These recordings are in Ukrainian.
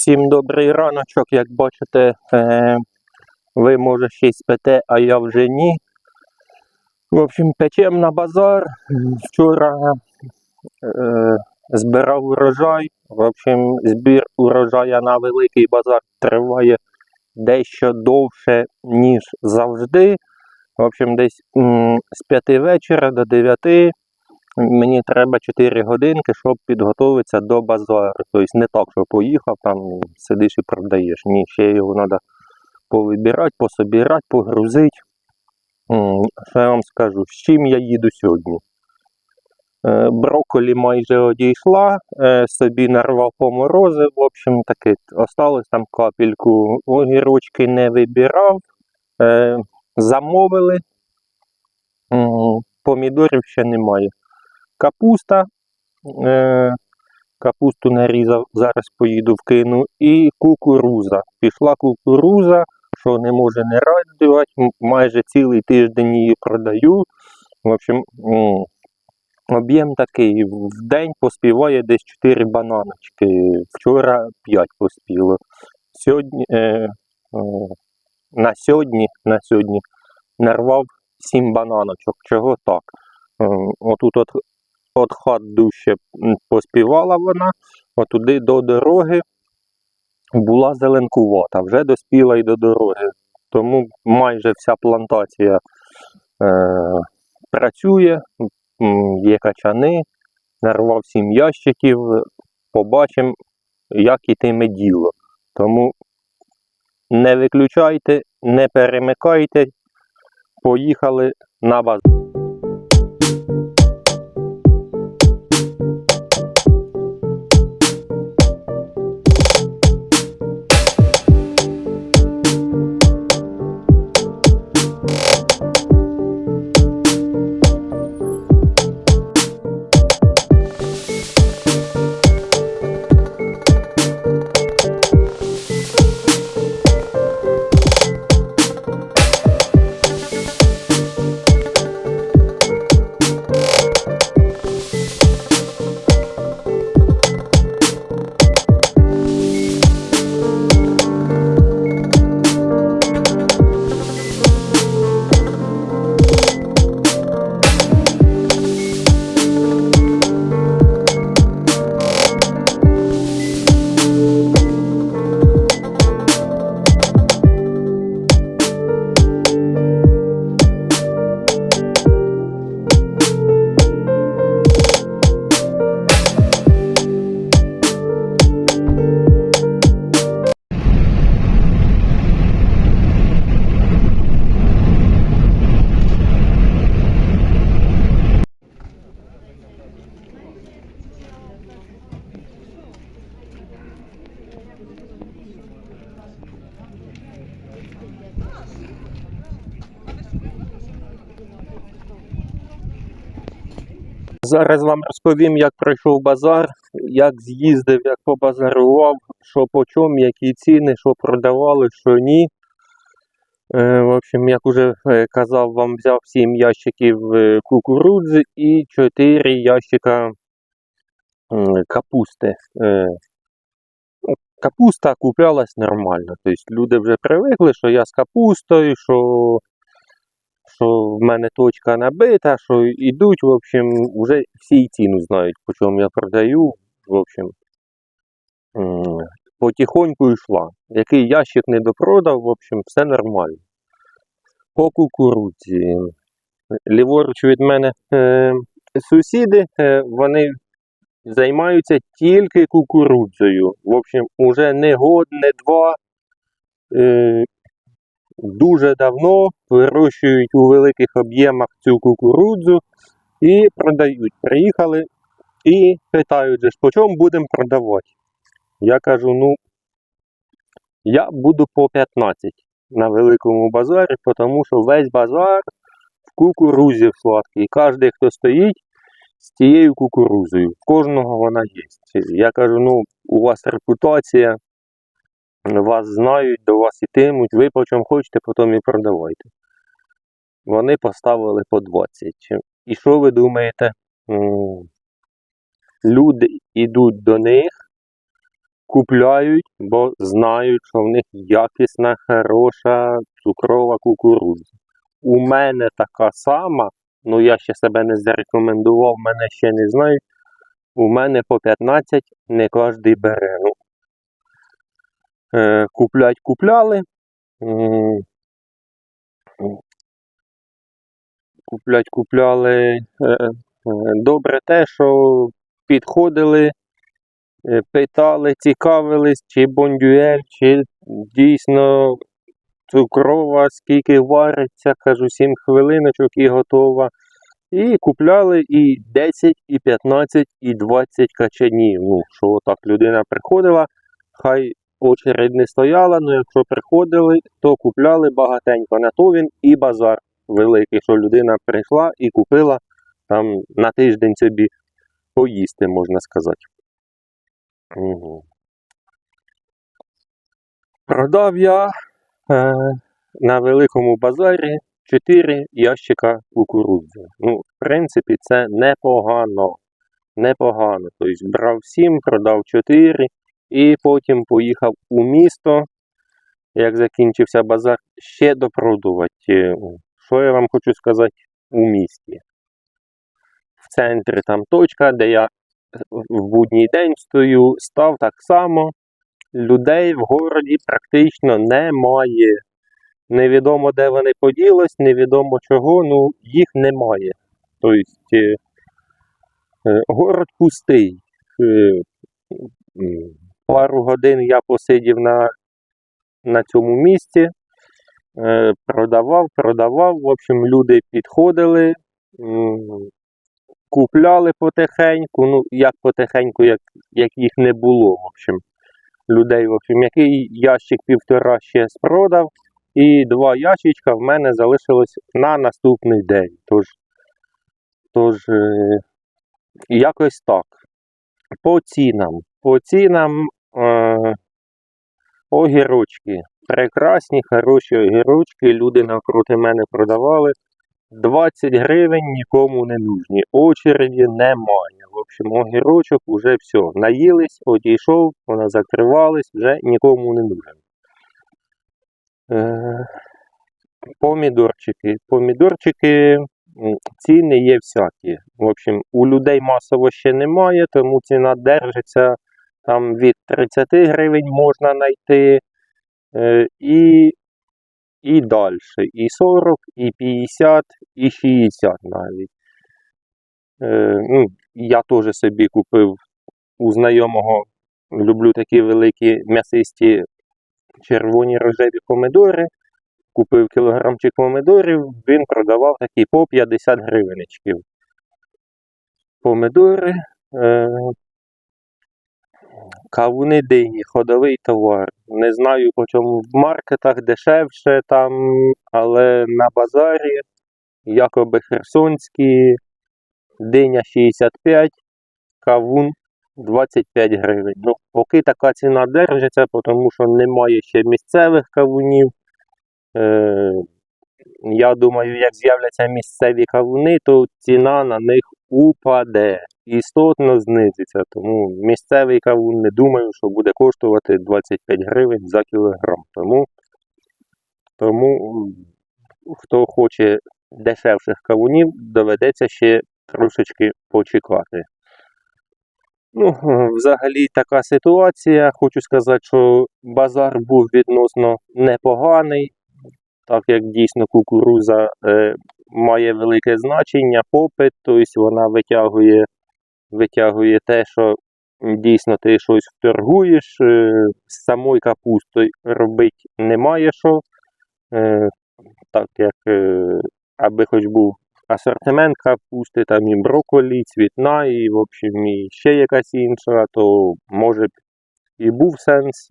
Всім добрий раночок. Як бачите, е, ви може ще й спите, а я вже ні. В общем, печем на базар. Вчора е, збирав урожай. В общем, збір урожая на великий базар триває дещо довше, ніж завжди. В общем, десь з 5 вечора до 9 мені треба 4 годинки, щоб підготуватися до базару. Тобто не так, що поїхав, там сидиш і продаєш. Ні, ще його треба повибирати, пособирати, погрузити. Що я вам скажу, з чим я їду сьогодні? Е, Брокколі майже одійшла, е, собі нарвав поморози, в общем таки, осталось там капельку, огірочки не вибирав, е, замовили, помідорів ще немає. Капуста, е, капусту нарізав, зараз поїду вкину, і кукуруза. Пішла кукуруза, що не може не радувати, майже цілий тиждень її продаю. В общем, Об'єм такий, в день поспіває десь 4 бананочки. Вчора 5 поспіло. Сьогодні, е, е, на сьогодні, на сьогодні нарвав 7 бананочок. Чого так? Отут от, от хат дужче поспівала вона, отуди до дороги була зеленкувата, вже доспіла і до дороги. Тому майже вся плантація е, працює, є качани, нарвав сім ящиків, побачимо, як ітиме діло. Тому не виключайте, не перемикайте, поїхали на базар. Зараз вам розповім, як пройшов базар, як з'їздив, як побазарував, що по чому, які ціни, що продавали, що ні. Е, в общем, як уже е, казав, вам взяв 7 ящиків е, кукурудзи і 4 ящика капусти. Е, ну, Капуста куплялась нормально. Тобто люди вже привикли, що я з капустою, що що в мене точка набита, що йдуть, в общем, вже всі і ціну знають, по чому я продаю. В общем, потихоньку йшла. Який ящик не допродав, в общем, все нормально. По кукурудзі. Ліворуч від мене е, сусіди, е, вони займаються тільки кукурудзою. В общем, уже не год, не два. Е, дуже давно вирощують у великих об'ємах цю кукурудзу і продають. Приїхали і питають, же по чому будемо продавати? Я кажу, ну, я буду по 15 на великому базарі, тому що весь базар в кукурузі в сладкій. Кожен, хто стоїть з тією кукурузою, в кожного вона є. Я кажу, ну, у вас репутація, вас знають, до вас ітимуть, ви по чому хочете, потім і продавайте. Вони поставили по 20. І що ви думаєте? Люди йдуть до них, купляють, бо знають, що в них якісна, хороша цукрова кукурудза. У мене така сама, ну я ще себе не зарекомендував, мене ще не знають. У мене по 15 не кожний бере. Ну, куплять купляли. Куплять купляли. Е, е, Добре те, що підходили, е, питали, цікавились, чи бондюель, чи дійсно цукрова, скільки вариться, кажу, 7 хвилиночок і готова. І купляли і 10, і 15, і 20 качанів. Ну, що отак людина приходила, хай очередь не стояла, але якщо приходили, то купляли багатенько. На то він і базар великий, що людина прийшла і купила там на тиждень собі поїсти, можна сказати. Угу. Продав я е, на великому базарі 4 ящика кукурудзи. Ну, в принципі, це непогано. Непогано. Тобто брав 7, продав 4 і потім поїхав у місто. Як закінчився базар, ще допродувати. Е, Що я вам хочу сказати у місті? В центрі там точка, де я в будній день стою, став так само. Людей в городі практично немає. Невідомо, де вони поділись, невідомо чого, ну їх немає. Тобто е, е, город пустий. Пару годин я посидів на, на цьому місці, е, продавав, продавав. В общем, люди підходили, купляли потихеньку. Ну, як потихеньку, як, як їх не було. В общем, людей, в общем, який ящик півтора ще спродав, і два ящичка в мене залишилось на наступний день. Тож, тож е, якось так. По цінам. По цінам огірочки. Прекрасні, хороші огірочки. Люди навкруги мене продавали. 20 гривень нікому не нужні. Очереді немає. В общем, огірочок уже все. Наїлись, одійшов, вона закривалась, вже нікому не нужен. Е, помідорчики. Помідорчики ціни є всякі. В общем, у людей масово ще немає, тому ціна держиться там від 30 гривень можна знайти. Е, і, і далі. І 40, і 50, і 60 навіть. Е, ну, я теж собі купив у знайомого, люблю такі великі м'ясисті червоні рожеві помидори. Купив кілограмчик помидорів, він продавав такі по 50 гривенечків. Помидори, е, кавуни дині, ходовий товар. Не знаю, по чому в маркетах дешевше там, але на базарі якоби херсонські, диня 65, кавун 25 гривень. Ну, поки така ціна держиться, тому що немає ще місцевих кавунів. Е, я думаю, як з'являться місцеві кавуни, то ціна на них упаде. Істотно знизиться. Тому місцевий кавун не думаю, що буде коштувати 25 гривень за кілограм. Тому, тому хто хоче дешевших кавунів, доведеться ще трошечки почекати. Ну, взагалі така ситуація. Хочу сказати, що базар був відносно непоганий, так як дійсно кукуруза е, має велике значення, попит, тобто вона витягує, витягує те, що дійсно ти щось вторгуєш. Е, з самою капустою робити немає що. Е, так як е, аби хоч був асортимент капусти, там і брокколі, цвітна, і, в общем, і ще якась інша, то може б і був сенс.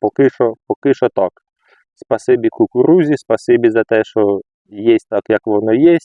Поки що, поки що так. Спасибі кукурузі, спасибі за те, що є так, як воно є.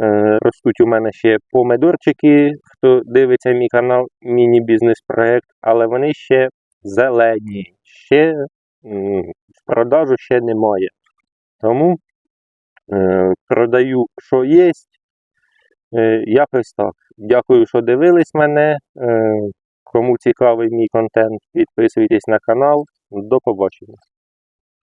Е, ростуть у мене ще помидорчики, хто дивиться мій канал, міні-бізнес-проект, але вони ще зелені, ще в продажу ще немає. Тому е, продаю, що є. Е, якось так. Дякую, що дивились мене. Кому цікавий мій контент, підписуйтесь на канал. До побачення.